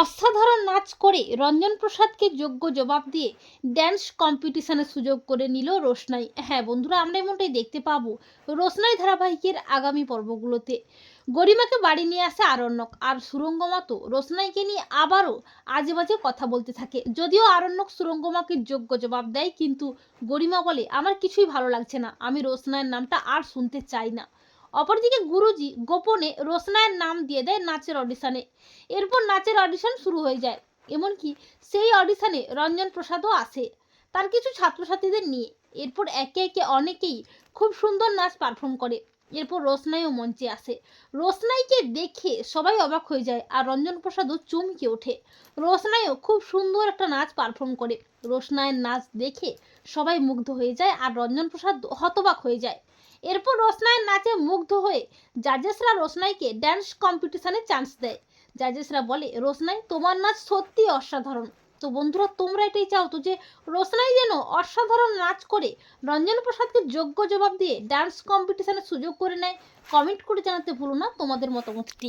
অসাধারণ নাচ করে রঞ্জন প্রসাদকে যোগ্য জবাব দিয়ে ড্যান্স কম্পিটিশনের সুযোগ করে নিল রোশনাই। হ্যাঁ বন্ধুরা, আমরা এমনটাই দেখতে পাবো রোশনাই ধারাবাহিকের আগামী পর্বগুলোতে। গরিমাকে বাড়ি নিয়ে আসে আরণ্যক আর সুরঙ্গমা তো রোশনাইকে নিয়ে আবারও আজে বাজে কথা বলতে থাকে। যদিও আরণ্যক সুরঙ্গমাকে যোগ্য জবাব দেয়, কিন্তু গরিমা বলে, আমার কিছুই ভালো লাগছে না। আমি রোশনাইয়ের নামটা আর শুনতে চাই না। অপরদিকে গুরুজি গোপনে রোশনাইয়ের নাম দিয়ে দেয় নাচের অডিশনে। এরপর নাচের অডিশন শুরু হয়ে যায়। এমনকি সেই অডিশনে রঞ্জন প্রসাদও আসে, তার কিছু ছাত্রছাত্রীদের নিয়ে। এরপর একে একে অনেকেই খুব সুন্দর নাচ পারফর্ম করে। এরপর রোশনাইও মঞ্চে আসে। রোশনাইকে দেখে সবাই অবাক হয়ে যায় আর রঞ্জন প্রসাদও চমকে ওঠে। রোশনাইও খুব সুন্দর একটা নাচ পারফর্ম করে। রোশনাইয়ের নাচ দেখে সবাই মুগ্ধ হয়ে যায় আর রঞ্জন প্রসাদ হতবাক হয়ে যায়। এরপর রোশনাইয়ের নাচে মুগ্ধ হয়ে জাজেসরা রোশনাইকে ড্যান্স কম্পিটিশনে চান্স দেয়। জাজেসরা বলে রোশনাই তোমার নাচ সত্যি অসাধারণ। তো বন্ধুরা, তোমরা এটাই চাও তো যে রোশনাই যেন অসাধারণ নাচ করে রঞ্জন প্রসাদকে যোগ্য জবাব দিয়ে ডান্স কম্পিটিশনের সুযোগ করে নেয়। কমেন্ট করে জানাতে ভুলো না তোমাদের মতামতটি।